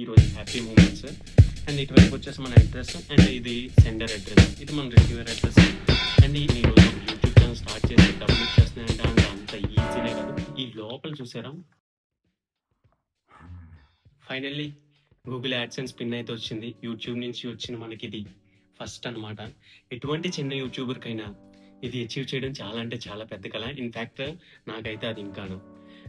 ఈరోజు happy moments and ఇటువైపు వచ్చేసి మన అడ్రస్ అండ్ ఇది సెండర్ అడ్రస్ ఇది మన రిసీవర్ అడ్రస్ అండ్ ఈ రోజు యూట్యూబ్ ఛానల్ స్టార్ట్ చేసి డబ్బులు ఇచ్చేస్తున్నాయంటే అంటే అంత ఈజీనే కాదు. ఈ లోపల చూసారా? ఫైనల్లీ గూగుల్ యాడ్సెన్స్ పిన్ అయితే వచ్చింది. యూట్యూబ్ నుంచి వచ్చిన మనకి ఇది ఫస్ట్ అన్నమాట. ఎటువంటి చిన్న యూట్యూబర్కైనా ఇది అచీవ్ చేయడం చాలా అంటే చాలా పెద్ద కళ. ఇన్ఫ్యాక్ట్ నాకైతే అది ఇంకాను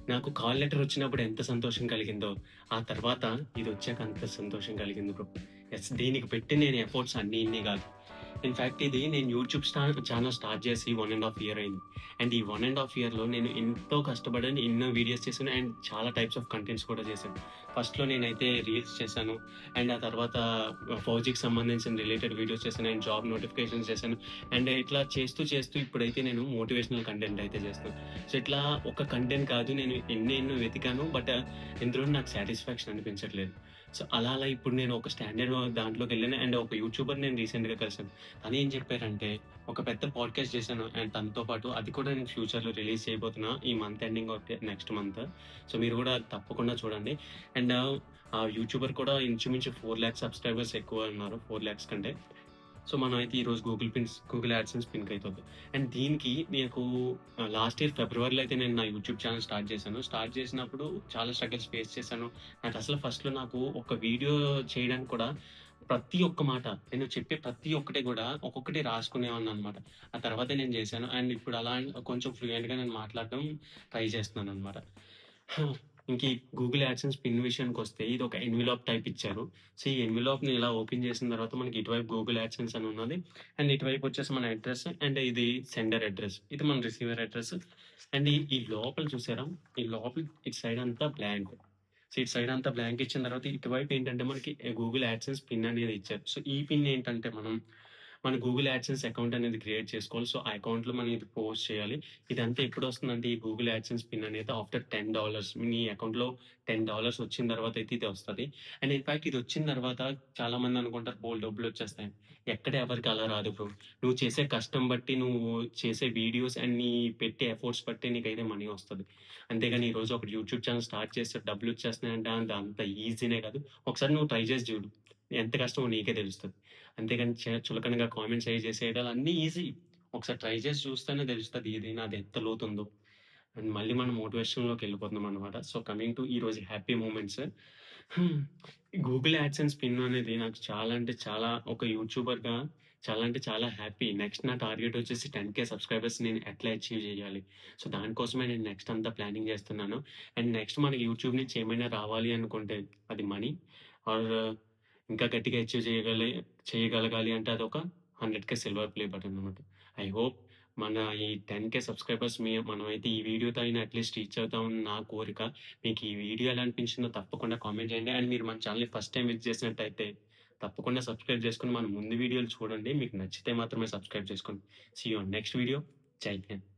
నాకు కాల్ లెటర్ వచ్చినప్పుడు ఎంత సంతోషం కలిగిందో ఆ తర్వాత ఇది వచ్చాక అంత సంతోషం కలిగింది బ్రో. ఎస్ దీనికి పెట్టి నేను ఎఫర్ట్స్ అన్నీ ఇన్ని కాదు. ఇన్ఫ్యాక్ట్ ఇది నేను యూట్యూబ్ స్టార్ ఛానల్ స్టార్ట్ చేసి వన్ అండ్ హాఫ్ ఇయర్ అయింది. అండ్ ఈ వన్ అండ్ హాఫ్ ఇయర్లో నేను ఎంతో కష్టపడని ఎన్నో వీడియోస్ చేశాను అండ్ చాలా టైప్స్ ఆఫ్ కంటెంట్స్ కూడా చేశాను. ఫస్ట్లో నేనైతే రీల్స్ చేశాను. అండ్ ఆ తర్వాత ఫౌజీకి సంబంధించిన రిలేటెడ్ వీడియోస్ చేశాను అండ్ జాబ్ నోటిఫికేషన్స్ చేశాను. అండ్ ఇట్లా చేస్తూ చేస్తూ ఇప్పుడైతే నేను మోటివేషనల్ కంటెంట్ అయితే చేస్తాను. సో ఇట్లా ఒక కంటెంట్ కాదు నేను ఎన్నో ఎన్నో వెతికాను బట్ ఇందులో నాకు సాటిస్ఫాక్షన్ అనిపించట్లేదు. సో అలా అలా ఇప్పుడు నేను ఒక స్టాండర్డ్ దాంట్లోకి వెళ్ళాను. అండ్ ఒక యూట్యూబర్ నేను రీసెంట్గా కలిసాను తను ఏం చెప్పారంటే ఒక పెద్ద పాడ్కాస్ట్ చేశాను అండ్ తనతో పాటు అది కూడా నేను ఫ్యూచర్లో రిలీజ్ చేయబోతున్నా ఈ month ending next month so మీరు కూడా తప్పకుండా చూడండి. అండ్ ఆ యూట్యూబర్ కూడా ఇంచుమించు ఫోర్ ల్యాక్స్ సబ్స్క్రైబర్స్ ఎక్కువ ఉన్నారు ఫోర్ ల్యాక్స్ కంటే. సో మనం అయితే ఈరోజు గూగుల్ పిన్స్ గూగుల్ యాడ్సెన్స్ పిన్క్ అవుతుంది అండ్ దీనికి నాకు లాస్ట్ ఇయర్ ఫిబ్రవరిలో అయితే నేను నా యూట్యూబ్ ఛానల్ స్టార్ట్ చేశాను. స్టార్ట్ చేసినప్పుడు చాలా స్ట్రగల్స్ ఫేస్ చేశాను. నాకు అసలు ఫస్ట్లో నాకు ఒక వీడియో చేయడానికి కూడా ప్రతి ఒక్క మాట నేను చెప్పే ప్రతి ఒక్కటి కూడా ఒక్కొక్కటి రాసుకునేవాడిని అనమాట ఆ తర్వాత నేను చేశాను. అండ్ ఇప్పుడు అలా కొంచెం ఫ్లూయెంట్గా నేను మాట్లాడడం ట్రై చేస్తున్నాను అనమాట ఇంక గూగుల్ యాడ్సెన్స్ పిన్ విషయానికి వస్తే ఇది ఒక ఎన్విలాప్ టైప్ ఇచ్చారు. సో ఈ ఎన్విలాప్ని ని ఇలా ఓపెన్ చేసిన తర్వాత మనకి ఇటువైపు గూగుల్ యాడ్సెన్స్ అని ఉన్నది. అండ్ ఇటువైపు వచ్చేసి మన అడ్రస్ అండ్ ఇది సెండర్ అడ్రస్ ఇది మన రిసీవర్ అడ్రస్ అండ్ ఈ ఈ లోపల చూసారా? ఈ లోపల ఇటు సైడ్ అంతా బ్లాంక్ సో ఇటు సైడ్ అంతా బ్లాంక్ ఇచ్చిన తర్వాత ఇటువైపు ఏంటంటే మనకి గూగుల్ యాడ్సెన్స్ పిన్ అనేది ఇచ్చారు. సో ఈ పిన్ ఏంటంటే మనం మన గూగుల్ యాడ్సెన్స్ అకౌంట్ అనేది క్రియేట్ చేసుకోవాలి. సో ఆ అకౌంట్లో మనం ఇది పోస్ట్ చేయాలి. ఇదంతా ఎప్పుడు వస్తుందంటే ఈ గూగుల్ యాడ్సెన్స్ పిన్ అనేది ఆఫ్టర్ టెన్ డాలర్స్ మీ అకౌంట్లో టెన్ డాలర్స్ వచ్చిన తర్వాత అయితే ఇది వస్తుంది. అండ్ ఇన్ఫాక్ట్ ఇది వచ్చిన తర్వాత చాలా మంది అనుకుంటారు బోల్ డబ్బులు వచ్చేస్తాయి. ఎక్కడ ఎవరికి అలా రాదు బ్రో నువ్వు చేసే కష్టం బట్టి నువ్వు చేసే వీడియోస్ అండ్ నీ పెట్టే ఎఫర్ట్స్ బట్టి నీకైతే మనీ వస్తుంది. అంతేగాని ఈ రోజు ఒక యూట్యూబ్ ఛానల్ స్టార్ట్ చేస్తే డబ్బులు వచ్చేస్తున్నాయంటే అంత అంత ఈజీనే కాదు. ఒకసారి నువ్వు ట్రై చేసి చూడు. ఎంత కష్టమో నీకే తెలుస్తుంది. అంతేగాని చులకనగా కామెంట్స్ అవి చేసేయడాలు అన్నీ ఈజీ. ఒకసారి ట్రై చేసి చూస్తేనే తెలుస్తుంది ఇది నాది ఎంత లోతుందో. అండ్ మళ్ళీ మనం మోటివేషన్లోకి వెళ్ళిపోతున్నాం అనమాట సో కమింగ్ టు ఈ రోజు happy moments. Google AdSense pin అనేది నాకు చాలా అంటే చాలా ఒక యూట్యూబర్గా చాలా అంటే చాలా హ్యాపీ. నెక్స్ట్ నా టార్గెట్ వచ్చేసి టెన్ కే సబ్స్క్రైబర్స్ నేను ఎట్లా అచీవ్ చేయాలి. సో దానికోసమే నేను నెక్స్ట్ అంతా ప్లానింగ్ చేస్తున్నాను. అండ్ నెక్స్ట్ మనకి యూట్యూబ్ నుంచి ఏమైనా రావాలి అనుకుంటే అది మనీ. ఆర్ ఇంకా గట్టిగా అచీవ్ చేయగలి చేయగలగాలి అంటే అది ఒక hundred K silver play button అనమాట ఐ హోప్ మన ఈ టెన్ కే సబ్స్క్రైబర్స్ మీ మనమైతే ఈ వీడియోతో అయినా అట్లీస్ట్ రీచ్ అవుతామని నా కోరిక. మీకు ఈ వీడియో ఎలా అనిపించిందో తప్పకుండా కామెంట్ చేయండి. అండ్ మీరు మన ఛానల్ని ఫస్ట్ టైం విజిట్ చేసినట్టయితే తప్పకుండా సబ్స్క్రైబ్ చేసుకుని మన ముందు వీడియోలు చూడండి. మీకు నచ్చితే మాత్రమే సబ్స్క్రైబ్ చేసుకోండి. సీ యూ నెక్స్ట్ వీడియో జై హింద్.